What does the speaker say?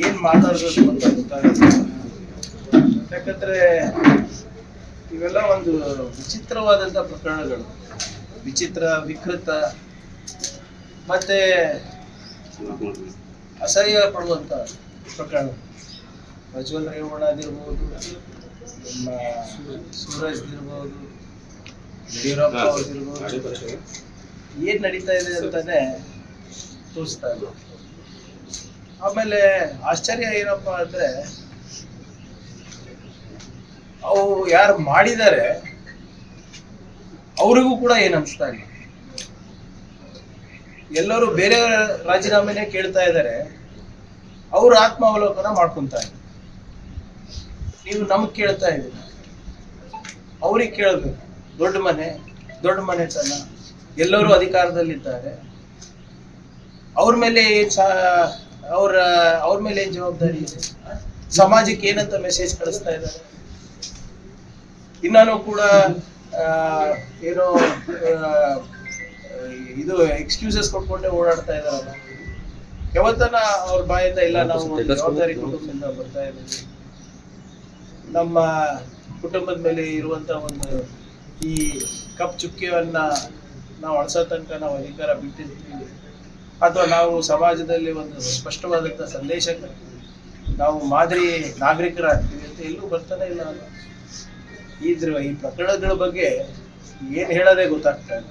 ಏನ್ ಮಾತಾಡಬೇಕು ಅಂತ ಗೊತ್ತಾಗುತ್ತೆ ಯಾಕಂದ್ರೆ ಇವೆಲ್ಲ ಒಂದು ವಿಚಿತ್ರವಾದಂತ ಪ್ರಕರಣಗಳು. ವಿಚಿತ್ರ ವಿಕೃತ ಮತ್ತೆ ಅಸಹ್ಯ ಪಡುವಂತ ಪ್ರಕರಣ ಪ್ರಜ್ವಲ್ ರೇವಣ್ಣದಿರ್ಬೋದು ನಮ್ಮ ಸೂರಜ್ ಇರ್ಬೋದು ಯಡಿಯೂರಪ್ಪ ಅವ್ರದ್ದಿರ್ಬೋದು ಏನ್ ನಡೀತಾ ಇದೆ ಅಂತಾನೆ ತೋರಿಸ್ತಾ ಇಲ್ಲ. ಆಮೇಲೆ ಆಶ್ಚರ್ಯ ಏನಪ್ಪ ಅಂದ್ರೆ, ಅವು ಯಾರು ಮಾಡಿದ್ದಾರೆ ಅವರಿಗೂ ಕೂಡ ಏನ್ ಅನ್ಸ್ತಾ ಇಲ್ಲ. ಎಲ್ಲರೂ ಬೇರೆ ರಾಜೀನಾಮೆನೆ ಕೇಳ್ತಾ ಇದ್ದಾರೆ, ಅವ್ರು ಆತ್ಮಾವಲೋಕನ ಮಾಡ್ಕೊಂತ ನೀವು ನಮ್ಗೆ ಕೇಳ್ತಾ ಇದ್ದೀರ? ಅವ್ರಿಗೆ ಕೇಳಬೇಕು. ದೊಡ್ಡ ಮನೆ, ದೊಡ್ಡ ಮನೆತನ, ಎಲ್ಲರೂ ಅಧಿಕಾರದಲ್ಲಿದ್ದಾರೆ. ಅವ್ರ ಮೇಲೆ ಅವ್ರ ಅವ್ರ ಮೇಲೆ ಏನ್ ಜವಾಬ್ದಾರಿ ಇದೆ? ಸಮಾಜಕ್ಕೆ ಏನಂತ ಮೆಸೇಜ್ ಕಳಿಸ್ತಾ ಇದ್ದಾರೆ? ಇನ್ನಾನು ಕೂಡ ಏನೋ ಇದು ಎಕ್ಸ್ಕ್ಯೂಸಸ್ ಕೊಟ್ಕೊಂಡೆ ಓಡಾಡ್ತಾ ಇದಾರಲ್ಲ ಯಾವತ್ತನ ಅವ್ರ ಬಾಯಿಂದ ಇಲ್ಲ ನಾವು ಜವಾಬ್ದಾರಿ ಕುಟುಂಬದಿಂದ ಬರ್ತಾ ಇದ್ದೀವಿ. ನಮ್ಮ ಕುಟುಂಬದ ಮೇಲೆ ಇರುವಂತ ಒಂದು ಈ ಕಪ್ ಚುಕ್ಕಿಯನ್ನ ನಾವು ಅಳಸೋ ತನಕ ನಾವು ಅಧಿಕಾರ ಬಿಟ್ಟಿರ್ತೀವಿ. ಅಥವಾ ನಾವು ಸಮಾಜದಲ್ಲಿ ಒಂದು ಸ್ಪಷ್ಟವಾದಂತ ಸಂದೇಶ ನಾವು ಮಾದರಿ ನಾಗರಿಕರಾಗ್ತೀವಿ ಅಂತ ಎಲ್ಲೂ ಬರ್ತಾನೆ ಇಲ್ಲ ಈ ಪ್ರಕರಣಗಳ ಬಗ್ಗೆ ಏನ್ ಹೇಳೋದೇ ಗೊತ್ತಾಗ್ತಾ ಇಲ್ಲ.